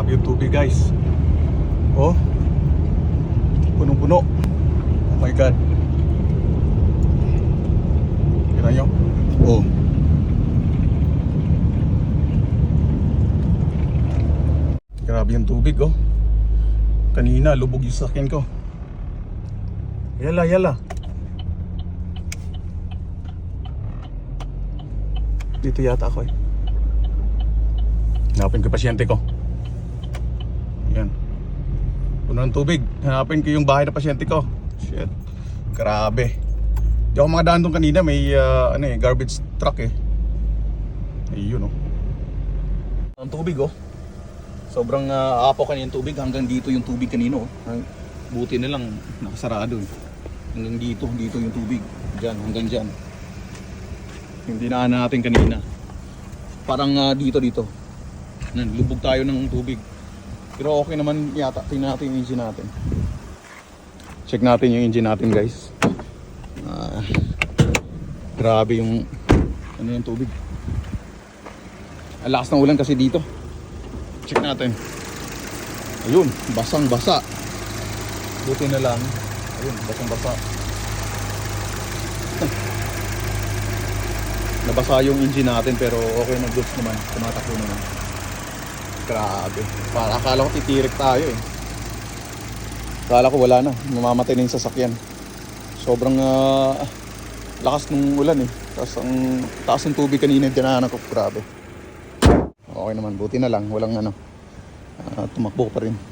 Grabe yung tubig guys. Oh. Punong-puno. Oh my god. Kita nyo? Oh. Grabe yung tubig oh. Kanina lubog yung sakyan ko. Yala, yala. Dito yata ako eh. Hanapin ko pasyente ko. Yan. Puno ng tubig. Hanapin ko yung bahay ng pasyente ko. Shit. Grabe. Di ako makadaan doon kanina. May ah, ano eh, garbage truck eh. Ayun oh. Ang tubig oh. Sobrang uh, apaw kanina yung tubig. Hanggang dito yung tubig kanino. Oh. Buti na lang nakasarado eh. Hanggang dito, dito yung tubig. Diyan, hanggang diyan. Hindi na natin kanina. Parang ah, dito dito. Nan, lubog tayo ng tubig. Pero okay naman yata. Tingnan natin yung engine natin. Check natin yung engine natin guys. Ah, grabe yung ano yung tubig. Ang lakas ng ulan kasi dito. Check natin. Ayun, basang basa. Buti na lang. Ayun, basang basa. Nabasa yung engine natin pero okay na goods naman. Tumatakbo naman. Grabe. Para akala ko titirik tayo eh. Akala ko wala na. Mamamatay na yung sasakyan. Sobrang ah, lakas ng ulan eh. Tapos ang taas ng tubig kanina yung dinahanan ko. Grabe. Okay naman. Buti na lang. Walang ano. ah, tumakbo pa rin.